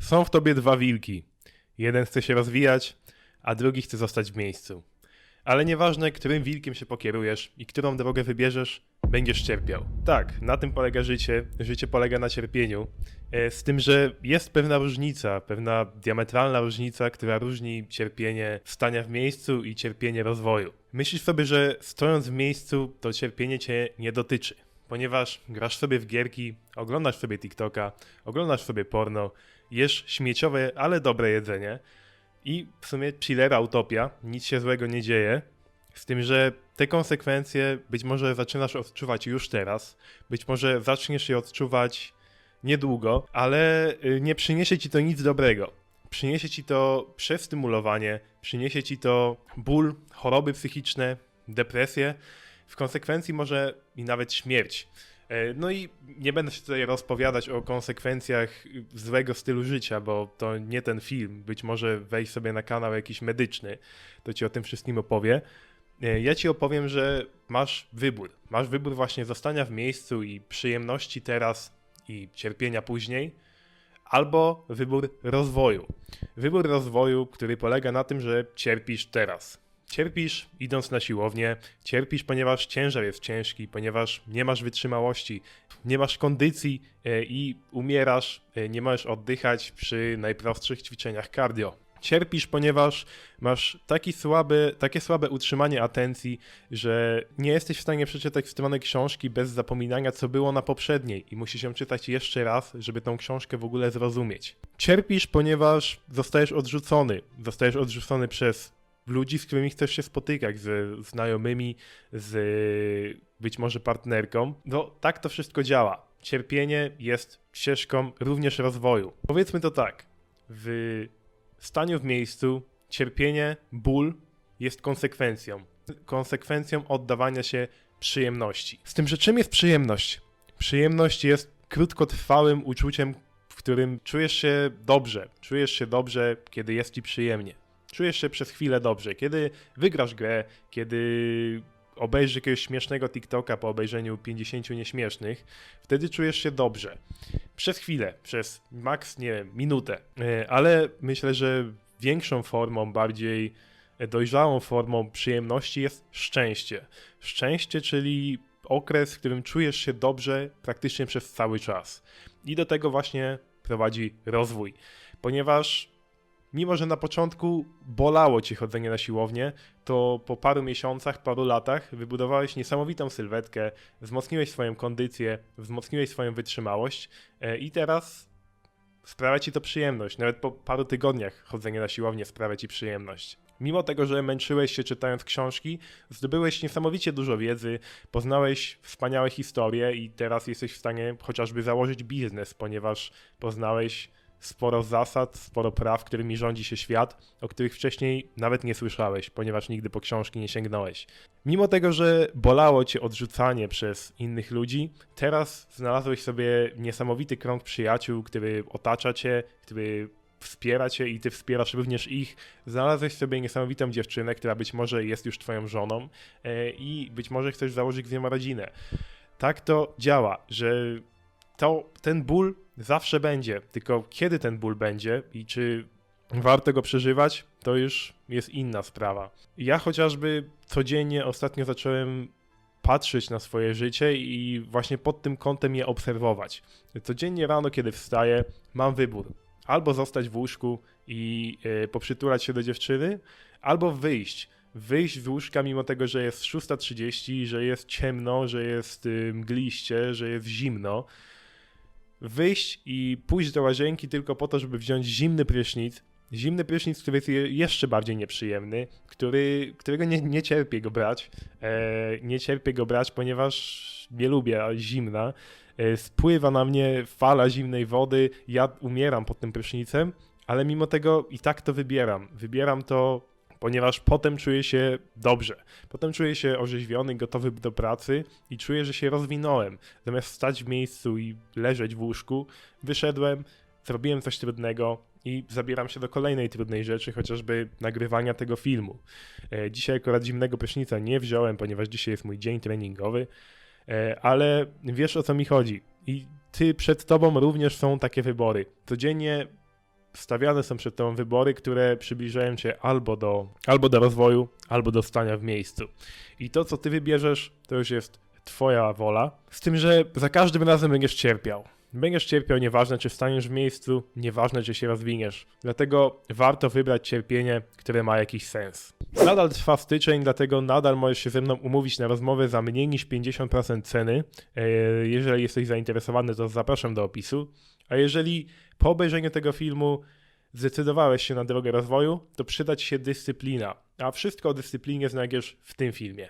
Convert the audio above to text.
Są w tobie dwa wilki. Jeden chce się rozwijać, a drugi chce zostać w miejscu. Ale nieważne, którym wilkiem się pokierujesz i którą drogę wybierzesz, będziesz cierpiał. Tak, na tym polega życie. Życie polega na cierpieniu. E, Z tym, że jest pewna różnica, pewna diametralna różnica, która różni cierpienie stania w miejscu i cierpienie rozwoju. Myślisz sobie, że stojąc w miejscu, to cierpienie cię nie dotyczy, ponieważ grasz sobie w gierki, oglądasz sobie TikToka, oglądasz sobie porno, jesz śmieciowe, ale dobre jedzenie i w sumie chillera utopia, nic się złego nie dzieje, z tym, że te konsekwencje być może zaczynasz odczuwać już teraz, być może zaczniesz je odczuwać niedługo, ale y, nie przyniesie ci to nic dobrego. Przyniesie ci to przestymulowanie, przyniesie ci to ból, choroby psychiczne, depresję, w konsekwencji może i nawet śmierć. E, No i nie będę się tutaj rozpowiadać o konsekwencjach złego stylu życia, bo to nie ten film. Być może wejść sobie na kanał jakiś medyczny, to ci o tym wszystkim opowie. E, Ja ci opowiem, że masz wybór. Masz wybór właśnie zostania w miejscu i przyjemności teraz i cierpienia później, albo wybór rozwoju. Wybór rozwoju, który polega na tym, że cierpisz teraz. Cierpisz idąc na siłownię, cierpisz, ponieważ ciężar jest ciężki, ponieważ nie masz wytrzymałości, nie masz kondycji e, i umierasz, e, nie możesz oddychać przy najprostszych ćwiczeniach cardio. Cierpisz, ponieważ masz taki słaby, takie słabe utrzymanie atencji, że nie jesteś w stanie przeczytać strony książki bez zapominania, co było na poprzedniej i musisz ją czytać jeszcze raz, żeby tą książkę w ogóle zrozumieć. Cierpisz, ponieważ zostajesz odrzucony. Zostajesz odrzucony przez ludzi, z którymi chcesz się spotykać, ze znajomymi, z być może partnerką. No, tak to wszystko działa. Cierpienie jest ścieżką również rozwoju. Powiedzmy to tak. W staniu w miejscu cierpienie, ból jest konsekwencją. Konsekwencją oddawania się przyjemności. Z tym, że czym jest przyjemność? Przyjemność jest krótkotrwałym uczuciem, w którym czujesz się dobrze. Czujesz się dobrze, kiedy jest ci przyjemnie. Czujesz się przez chwilę dobrze. Kiedy wygrasz grę, kiedy obejrzysz jakiegoś śmiesznego TikToka po obejrzeniu 50 nieśmiesznych, wtedy czujesz się dobrze. Przez chwilę, przez maks, nie wiem, minutę. E, Ale myślę, że większą formą, bardziej dojrzałą formą przyjemności jest szczęście. Szczęście, czyli okres, w którym czujesz się dobrze praktycznie przez cały czas. I do tego właśnie prowadzi rozwój. Ponieważ mimo, że na początku bolało ci chodzenie na siłownię, to po paru miesiącach, paru latach wybudowałeś niesamowitą sylwetkę, wzmocniłeś swoją kondycję, wzmocniłeś swoją wytrzymałość e, i teraz sprawia ci to przyjemność. Nawet po paru tygodniach chodzenia na siłownię sprawia ci przyjemność. Mimo tego, że męczyłeś się czytając książki, zdobyłeś niesamowicie dużo wiedzy, poznałeś wspaniałe historie i teraz jesteś w stanie chociażby założyć biznes, ponieważ poznałeś sporo zasad, sporo praw, którymi rządzi się świat, o których wcześniej nawet nie słyszałeś, ponieważ nigdy po książki nie sięgnąłeś. Mimo tego, że bolało cię odrzucanie przez innych ludzi, teraz znalazłeś sobie niesamowity krąg przyjaciół, który otacza cię, który wspiera cię i ty wspierasz również ich. Znalazłeś sobie niesamowitą dziewczynę, która być może jest już twoją żoną e, i być może chcesz założyć z nią rodzinę. Tak to działa, że to, ten ból zawsze będzie, tylko kiedy ten ból będzie i czy warto go przeżywać, to już jest inna sprawa. Ja chociażby codziennie ostatnio zacząłem patrzeć na swoje życie i właśnie pod tym kątem je obserwować. Codziennie rano, kiedy wstaję, mam wybór. Albo zostać w łóżku i e, poprzytulać się do dziewczyny, albo wyjść. Wyjść z łóżka mimo tego, że jest 6.30, że jest ciemno, że jest y, mgliście, że jest zimno wyjść i pójść do łazienki tylko po to, żeby wziąć zimny prysznic. Zimny prysznic, który jest je- jeszcze bardziej nieprzyjemny, który, którego nie, nie cierpię go brać. E, nie cierpię go brać, ponieważ nie lubię zimna. E, spływa na mnie fala zimnej wody, ja umieram pod tym prysznicem, ale mimo tego i tak to wybieram. Wybieram to, ponieważ potem czuję się dobrze. Potem czuję się orzeźwiony, gotowy do pracy i czuję, że się rozwinąłem. Zamiast stać w miejscu i leżeć w łóżku, wyszedłem, zrobiłem coś trudnego i zabieram się do kolejnej trudnej rzeczy, chociażby nagrywania tego filmu. E, Dzisiaj akurat zimnego prysznica nie wziąłem, ponieważ dzisiaj jest mój dzień treningowy, e, ale wiesz o co mi chodzi. I ty przed tobą również są takie wybory. Codziennie stawiane są przed tobą wybory, które przybliżają cię albo do, albo do rozwoju, albo do stania w miejscu. I to, co ty wybierzesz, to już jest twoja wola. Z tym, że za każdym razem będziesz cierpiał. Będziesz cierpiał, nieważne czy staniesz w miejscu, nieważne czy się rozwiniesz. Dlatego warto wybrać cierpienie, które ma jakiś sens. Nadal trwa styczeń, dlatego nadal możesz się ze mną umówić na rozmowę za mniej niż 50% ceny. E, Jeżeli jesteś zainteresowany, to zapraszam do opisu. A jeżeli po obejrzeniu tego filmu zdecydowałeś się na drogę rozwoju, to przyda ci się dyscyplina. A wszystko o dyscyplinie znajdziesz w tym filmie.